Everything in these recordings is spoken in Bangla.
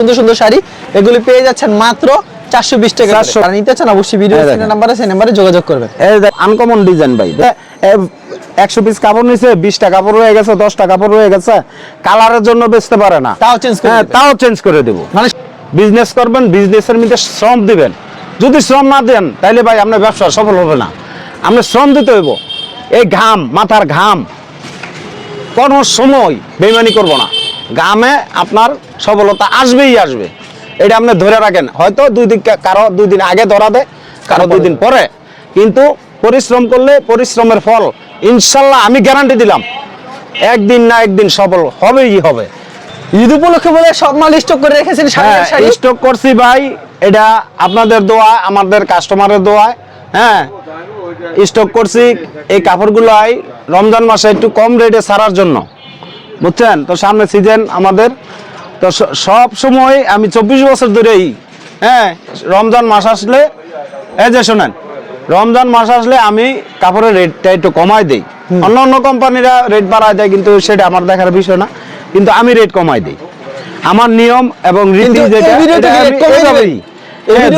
সুন্দর সুন্দর শাড়ি। এগুলি পেয়ে যাচ্ছেন মাত্র চারশো বিশ টাকা করে। 400 যারা নিতে চান অবশ্যই ভিডিও। নাম্বার আছে নাম্বারে যোগাযোগ করবেন। আনকমন ডিজাইন ভাই। একশো পিস কাপড় নিছে বিশটা কাপড় রয়ে গেছে দশটা কাপড় রয়ে গেছে। কালারের জন্য বেচতে পারে না। তাও চেঞ্জ হ্যাঁ তাও চেঞ্জ করে দেবো। মানে বিজনেস করবেন বিজনেসের মধ্যে শ্রম দিবেন। যদি শ্রম না দেন তাহলে ভাই আপনার ব্যবসা সফল হবে না। আপনি শ্রম দিতে হইব। এই ঘাম মাথার ঘাম। কোনো সময় বেমানি করব না। ঘামে আপনার সফলতা আসবেই আসবে। এটা আপনি ধরে রাখেন। হয়তো দুই দিন কারও দুই দিন আগে ধরা দেয় কারও দুই দিন পরে। কিন্তু পরিশ্রম করলে পরিশ্রমের ফল ইনশাল্লাহ আমি গ্যারান্টি দিলাম। একদিন না একদিন সফল হবেই হবে। ঈদ উপলক্ষে বলে সব মাল স্টক করে রেখেছেন শাড়ি হ্যাঁ স্টক করছি ভাই। এটা আপনাদের দোয়া আমাদের কাস্টমারের দোয়ায় হ্যাঁ স্টক করছি। এই কাপড়গুলাই রমজান মাসে একটু কম রেটে ছাড়ার জন্য। বুঝছেন? তো সামনে সিজন আমাদের। তো সব সময় আমি চব্বিশ বছর ধরেই হ্যাঁ রমজান মাস আসলে এই যে শোনেন রমজান মাস আসলে আমি কাপড়ের রেটটা একটু কমাই দিই। অন্য অন্য কোম্পানিরা রেট বাড়ায় দেয় কিন্তু সেটা আমার দেখার বিষয় না। কিন্তু আমি রেট কমাই দিই। আমার নিয়ম এবং রীতি যেটা হ্যাঁ?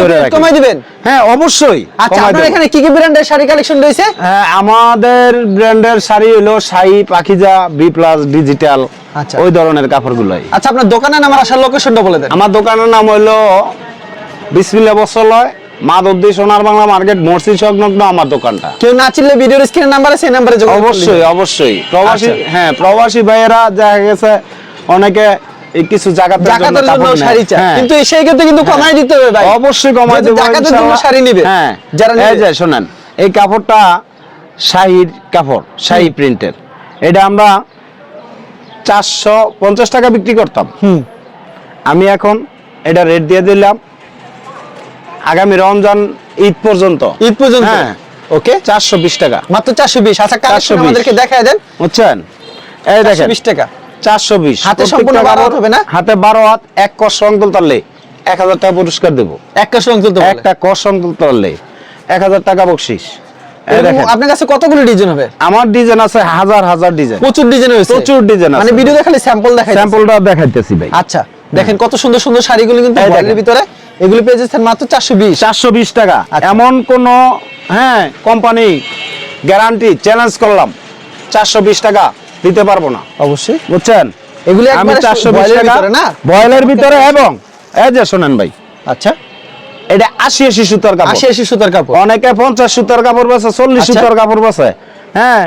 হ্যাঁ অবশ্যই আচ্ছা আপনার এখানে কি কি ব্র্যান্ডের শাড়ি কালেকশন রয়েছে? হ্যাঁ, আমাদের ব্র্যান্ডের শাড়ি হলো sari Pakhiza B plus digital আচ্ছা। ওই ধরনের কাপড়গুলোই। আচ্ছা আপনার দোকানের নাম আর আসার লোকেশনটা বলে দেন। আমার দোকানের নাম হলো বিসমিল্লা বসলয় মাধবদী সোনার বাংলা মার্কেট মসজিদ সংলগ্ন আমার দোকানটা। কেউ না চিনলে ভিডিওর স্ক্রিনের নাম্বার আছে নাম্বারে অবশ্যই অবশ্যই। প্রবাসী। হ্যাঁ প্রবাসী ভাইয়েরা দেখা গেছে অনেকে কিছু জাকাতের জন্য শাড়ি চায়। হ্যাঁ। কিন্তু সেই ক্ষেত্রে কিন্তু কমাই দিতে হবে ভাই। অবশ্যই কমাই দেবো জাকাতের জন্য শাড়ি নিবে হ্যাঁ। যারা এই নিবে যে শোনেন এই কাপড়টা শাহির কাপড় শাহি প্রিন্টের। এটা আমরা চারশো পঞ্চাশ টাকা বিক্রি করতাম। হুম। আমি এখন এটা রেট দিয়ে দিলাম। আগামী রমজান ঈদ পর্যন্ত। ঈদ পর্যন্ত? হ্যাঁ। ওকে চারশো বিশ টাকা। মাত্র চারশো বিশ। আচ্ছা 420 আমাদেরকে দেখায় দেন। বুঝছেন? এই দেখেন। বিশ টাকা। চারশো বিশ। হাতে সম্পূর্ণ বারো হবে না? হাতে বারো হাত এক কষ রং তুলতারলে এক হাজার টাকা পুরস্কার দেবো। সঙ্গে তুলতে বলে। একটা কষ রং তুলতারলে এক হাজার টাকা বকশিস। আপনার কাছে কতগুলো ডিজাইন হবে? আমার ডিজাইন আছে হাজার হাজার ডিজাইন। প্রচুর ডিজাইন হয়েছে। প্রচুর ডিজাইন মানে ভিডিও দেখালে স্যাম্পল দেখাই স্যাম্পলটা দেখাইতেছি ভাই। আচ্ছা দেখেন কত সুন্দর সুন্দর শাড়িগুলো কিন্তু এই ভিতরে। এগুলো পেয়ে যাচ্ছেন মাত্র চারশো বিশ। চারশো বিশ টাকা। আচ্ছা। এমন কোন হ্যাঁ কোম্পানি গ্যারান্টি চ্যালেঞ্জ করলাম। চারশো বিশ টাকা। দিতে পারব না। অবশ্যই। বুঝছেন? এগুলো আমি চারশো বিশ টাকা ভিতরে না? বয়েলের ভিতরে এবং এই যে শোনেন ভাই আচ্ছা। এটা আশি আশি সুতার কাপড়। আশি আশি সুতার কাপড়। অনেকে পঞ্চাশ সুতার কাপড় বেছে চল্লিশ আচ্ছা। সুতার কাপড় বেছে হ্যাঁ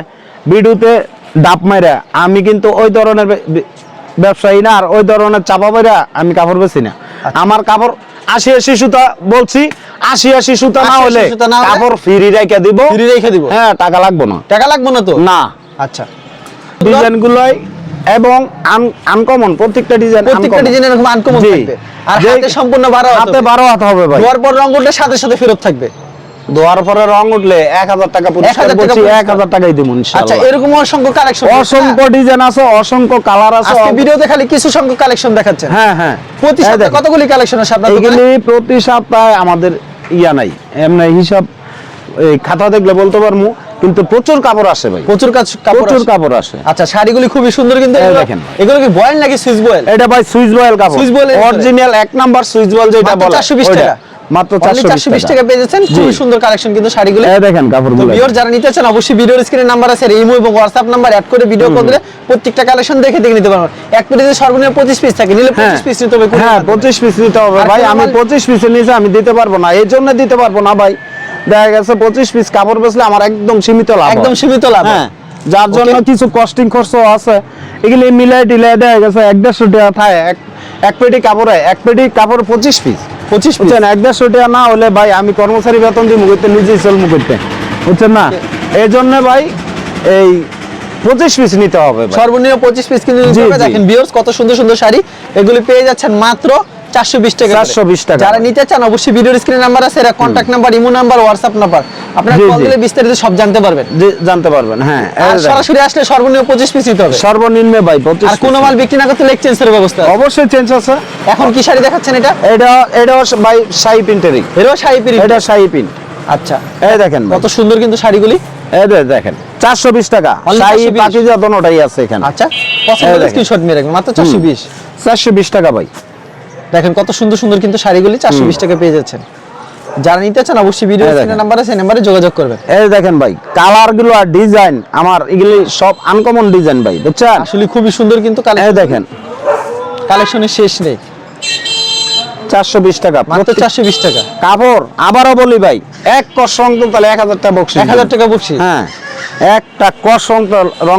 বিডুতে ডাব মাইরা আমি কিন্তু ওই ধরনের ব্যবসায়ী না আর ওই ধরনের চাপা মাইরা আমি কাপড় বেছি না। আচ্ছা। আমার কাপড় আশি আশি সুতা বলছি আশি আশি সুতা না হলে সুতা না হলে? কাপড় ফ্রি রেখে দিব। ফ্রি রেখে দিব। হ্যাঁ টাকা লাগবে না। টাকা লাগবে না তো? না। আচ্ছা। এবং আনকমন প্রত্যেকটা ডিজাইন প্রত্যেকটা ডিজাইন এরকম আনকমন থাকবে। আর হাতে সম্পূর্ণ বারো হাত হাতে হবে। বারো হাত হবে ভাই। ধোয়ার পর রং উঠলে সাথে সাথে ফেরত থাকবে। ধোয়ার পরে রং উঠলে এক হাজার টাকা পুরস্কার বলছি পুরস্কার। এক হাজার টাকাই দিব আচ্ছা এরকম অসংখ্য কালেকশন অসংখ্য ডিজাইন আছে অসংখ্য কালার আছে। আজকে ভিডিওতে খালি কিছু সংখ্যক কালেকশন দেখাচ্ছেন। হ্যাঁ হ্যাঁ। প্রতি সপ্তাহে কতগুলি কালেকশন আছে আপনার দোকানে? প্রতি সপ্তাহে আমাদের ইয়া নাই এমনি হিসাব এই খাতা দেখলে বলতে পারব। কিন্তু প্রচুর কাপড় আসে ভাই। প্রচুর কাজ প্রচুর কাপড় আসে। আচ্ছা শাড়িগুলি খুবই সুন্দর কিন্তু দেখেন। এগুলো কি বয়েল নাকি সুইচ বয়েল? এটা ভাই সুইচ বয়েল কাপড়। সুইচ ভিতরে? অরিজিনাল এক নাম্বার সুইচ বয়েল যেটা বলে। 420 টাকা। মাত্র 420 420 টাকা। পেয়ে যাচ্ছেন। খুবই সুন্দর কালেকশন কিন্তু শাড়িগুলো। এই দেখেন কাপড়গুলো। ভিউয়ার যারা নিতে চান অবশ্যই ভিডিওর স্ক্রিনে নাম্বার আছে ইমো এবং হোয়াটসঅ্যাপ নাম্বার অ্যাড করে ভিডিও কল দিলে প্রত্যেকটা কালেকশন দেখে দেখে নিতে পারবেন। এক পেজে সর্বনিম্ন 25 পিস থাকে। নিলে 25 পিস নিতে হবে হ্যাঁ মাধ্যমে। পঁচিশ পিস নিতে হবে ভাই। আমি মাল- পঁচিশ পিসের নিচে আমি দিতে পারব না। এই জন্য দিতে পারব না ভাই। দেখা গেছে পঁচিশ পিস কাপড় বেচলে আমার একদম সীমিত লাভ একদম। সীমিত লাভ হ্যাঁ। যার জন্য কিছু কস্টিং খরচ আছে। এগুলি মিলাই টিলাই দেখা গেছে এক দেড়শো টাকা থাকে। এক পেটি কাপড়ে এক পেটি কাপড় পঁচিশ পিস 25 পিস বুঝছেন? এক দেড়শো টাকা না হলে ভাই আমি কর্মচারী বেতন দিয়ে মুখতে নিজেই চলমু করতে। বুঝছেন না? এই জন্য ভাই এই পঁচিশ পিস নিতে হবে। সর্বনিম্ন 25 পিস কিন্তু। দেখেন ভিউয়ার্স কত সুন্দর সুন্দর শাড়ি। এগুলি পেয়ে যাচ্ছেন মাত্র 420 টাকা করে। 420 টাকা। যারা নিতে চান অবশ্যই ভিডিওর স্ক্রিনে নাম্বার আছে এরা number Imo number WhatsApp number আপনারা কল। দিলে বিস্তারিত সব জানতে পারবেন। জানতে পারবেন হ্যাঁ। আর সরাসরি আসলে সর্বনিম্ন 25 পিস নিতে হবে। সর্বনিম্ন ভাই পঁচিশ আর কোনো মাল বিক্রি না করতে এক্সচেঞ্জের ব্যবস্থা অবশ্যই চেঞ্জ আছে। এখন কি শাড়ি দেখাচ্ছেন এটা? এটা এটাও ভাই প্রিন্টেরই এরও শাড়ি পিরি এটা শাহি প্রিন্ট। আচ্ছা। এই দেখেন কত সুন্দর কিন্তু শাড়িগুলি। এই দেখেন চারশো বিশ টাকা। Only শাহি 420 পাকিজা দোনোটাই আছে এখানে। আচ্ছা পছন্দ স্ক্রিনশট নিয়ে রাখবেন মাত্র 420 চারশো বিশ টাকা ভাই। দেখেন কত সুন্দর সুন্দর কিন্তু শাড়িগুলি চারশো বিশ টাকা পেয়ে যাচ্ছেন। যারা নিতে চান অবশ্যই ভিডিও নাম্বার আছে নাম্বারে যোগাযোগ করবেন। এই দেখেন ভাই কালারগুলো আর ডিজাইন আমার এগুলি সব আনকমন ডিজাইন ভাই বুঝছেন? আসলে খুবই সুন্দর কিন্তু এই দেখেন। কালেকশনের শেষ নেই। চারশো বিশ টাকা মাত্র চারশো বিশ টাকা। কাপড় আবারও বলি ভাই এক কষ রং তুলতালে এক হাজার টাকা বকশিস। এক হাজার টাকা বকশি হ্যাঁ। একটা কষ রং তুল- রং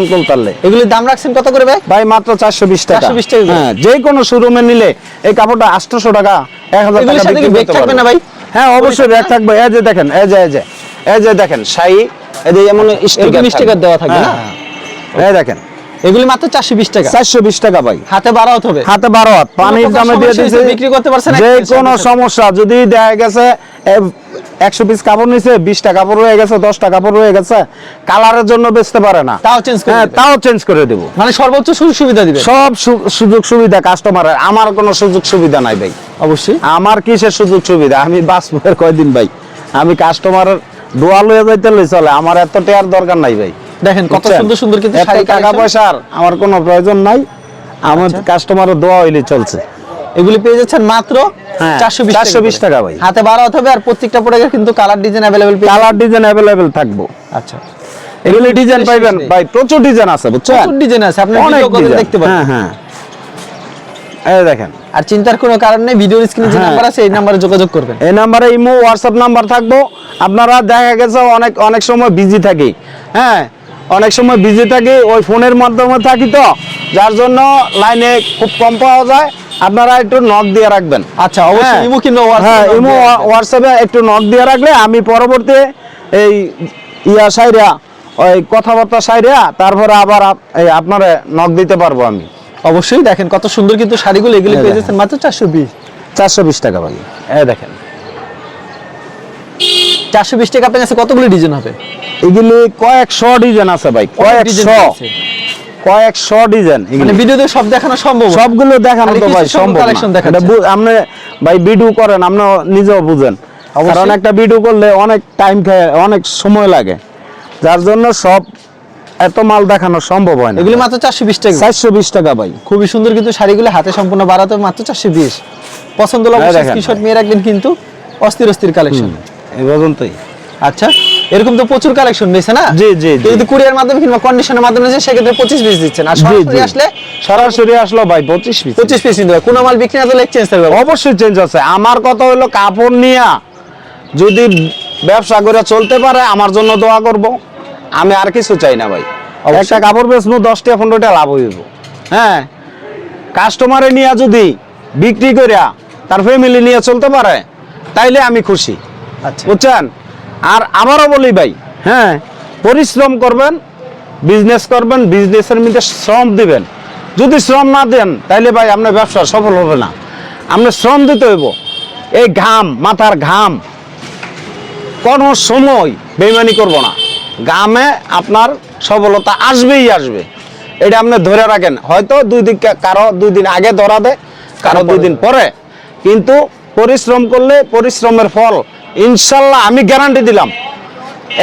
এগুলির দাম রাখছেন কত করে ভাই? ভাই মাত্র চারশো বিশ টাকা। 420 টাকা হ্যাঁ যে কোনো শোরুমে নিলে এই কাপড়টা আটশোশো টাকা এক হাজার টাকা থাকবে না ভাই? হ্যাঁ অবশ্যই ব্যাগ থাকবে। এই যে দেখেন এই যে এই যে এই যে দেখেন শাই এই যে এমন sticker দেওয়া থাকবে না? এই দেখেন। এগুলি মাত্র চারশো বিশ টাকা। চারশো বিশ টাকা ভাই। হাতে বাড়া হতে হবে। হাতে বারো হাত। পানির দামে দিয়ে দিয়েছে। বিক্রি করতে পারছে না, যে কোনো সমস্যা যদি দেখা গেছে একশো পিস কাপড় নিছে বিশটা কাপড় রয়ে গেছে দশটা কাপড় রয়ে গেছে কালারের জন্য বেচতে পারে না। তাও চেঞ্জ করে হ্যাঁ তাও চেঞ্জ করে দেবো। মানে সর্বোচ্চ সুযোগ সুবিধা দিবে। সব সুযোগ সুবিধা কাস্টমারের আমার কোনো সুযোগ সুবিধা নাই ভাই। অবশ্যই। আমার কিসের সুযোগ সুবিধা? আমি বাস বাঁচবো কয়দিন ভাই? আমি কাস্টমারের দোয়া লয়ে যাইতে লই চলে আমার এত টেয়ার দরকার নাই ভাই। দেখেন কত সুন্দর সুন্দর কিন্তু টাকা। পয়সার আমার কোনো প্রয়োজন নাই। আমার আচ্ছা। কাস্টমারের দোয়া হইলে চলছে। এগুলি পেয়ে যাচ্ছেন মাত্র হ্যাঁ, চারশো বিশ টাকা ভাই। হাতে হতে হবে আর প্রত্যেকটা প্রোডাক্টের কিন্তু colour design available colour design available থাকব। আচ্ছা। এগুলি ডিজাইন পাইবেন ভাই প্রচুর ডিজাইন আছে বুঝছেন? প্রচুর ডিজাইন আছে আপনি ভিডিও দেখতে পারেন হ্যাঁ হ্যাঁ। এই দেখেন। আর চিন্তার কোনো কারণ নেই ভিডিওর স্ক্রিনে যে হ্যাঁ। নাম্বার আছে এই নাম্বারে যোগাযোগ করবেন। এই নাম্বারে ইমো হোয়াটসঅ্যাপ নাম্বার থাকব। আপনারা দেখা গেছে অনেক অনেক সময় বিজি থাকি। হ্যাঁ অনেক সময় বিজি থাকি ওই ফোনের মাধ্যমে থাকি তো যার জন্য লাইনে খুব কম পাওয়া যায়। আপনারা একটু নক দিয়ে রাখবেন। আচ্ছা অবশ্যই হ্যাঁ। ইমো হ্যাঁ হোয়াটসঅ্যাপে একটু নক দিয়ে রাখলে আমি পরবর্তী এই ইয়া সাইরা ওই কথাবার্তা সাইরা তারপরে আবার এই আপনারে নক দিতে পারব আমি। অবশ্যই দেখেন কত সুন্দর কিন্তু শাড়িগুলো এগুলি পেয়ে যাচ্ছেন মাত্র চারশো বিশ। চারশো বিশ টাকা ভাই। এই দেখেন। চারশো বিশ টাকা আপনার কাছে কতগুলো ডিজাইন হবে? এগুলি কয়েকশো ডিজাইন আছে ভাই কয়েকশো। কয়েকশো ডিজাইন মানে ভিডিওতে সব দেখানো সম্ভব? সবগুলো দেখানো তো ভাই সম্ভব। এটা আপনি ভাই ভিডিও করেন আপনি নিজেও বুঝেন। কারণ একটা ভিডিও করলে অনেক টাইম খায় অনেক সময় লাগে। যার জন্য সব এত মাল দেখানো সম্ভব হয় না। এগুলি মাত্র চারশো বিশ টাকা। চারশো বিশ টাকা ভাই। খুবই সুন্দর কিন্তু শাড়িগুলো হাতে সম্পূর্ণ বাড়াতে মাত্র চারশো বিশ। পছন্দ স্ক্রিনশট নিয়ে রাখবেন কিন্তু অস্থির অস্থির কালেকশন এই পর্যন্তই। আচ্ছা। এরকম তো প্রচুর কালেকশন রয়েছে না? জি, জি, যদি কুরিয়ার মাধ্যমে কিংবা কন্ডিশনের মাধ্যমে নিচ্ছে সেক্ষেত্রে পঁচিশ পিস দিচ্ছেন। আর সরাসরি আসলে সরাসরি আসলো ভাই পঁচিশ পিস পঁচিশ পিস নিতে কোনো মাল বিক্রি না করলে এক্সচেঞ্জ থাকবে। অবশ্যই চেঞ্জ আছে। আমার কথা হলো কাপড় নিয়া যদি ব্যবসা করে চলতে পারে আমার জন্য দোয়া করব। আমি আর কিছু চাই না ভাই। একটা কাপড় বেচবো দশটা পনেরোটা লাভ হইব। হ্যাঁ। কাস্টমারে নিয়ে যদি বিক্রি করিয়া তার ফ্যামিলি নিয়ে চলতে পারে তাইলে আমি খুশি। আচ্ছা। বুঝছেন? আর আবারও বলি ভাই হ্যাঁ পরিশ্রম করবেন বিজনেস করবেন বিজনেসের মধ্যে শ্রম দিবেন। যদি শ্রম না দেন তাইলে ভাই আপনার ব্যবসা সফল হবে না। আপনার শ্রম দিতে হইব। এই ঘাম মাথার ঘাম কোনো সময় বেইমানি করব না। ঘামে আপনার সফলতা আসবেই আসবে। এটা আপনি ধরে রাখেন। হয়তো দুই দিন কারও দুই দিন আগে ধরা দেয় কারও দুই দিন পরে। কিন্তু পরিশ্রম করলে পরিশ্রমের ফল ইনশাল্লাহ আমি গ্যারান্টি দিলাম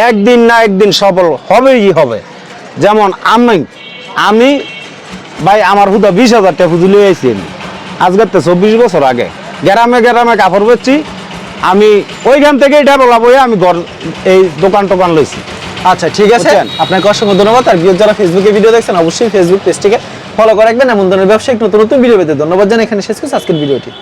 একদিন না একদিন সফল হবেই হবে। যেমন আমি আমি ভাই আমার হুদা বিশ হাজার টাকা পুঁজি লিয়ে আইছি আমি। আজকের তো চব্বিশ বছর আগে। গ্রামে গ্রামে কাপড় বেচছি আমি ওইখান থেকেই এটা বলাবো আমি ঘর এই দোকান টোকান লইছি। আচ্ছা ঠিক আছে? আপনাকে অসংখ্য ধন্যবাদ। আর বিয়োগ যারা ফেসবুকে ভিডিও দেখছেন অবশ্যই ফেসবুক পেজটিকে ফলো করে রাখবেন। এমন ধরনের ব্যবসায়িক নতুন নতুন ভিডিও পেতে ধন্যবাদ জানাই। এখানে শেষ করছি আজকের ভিডিওটি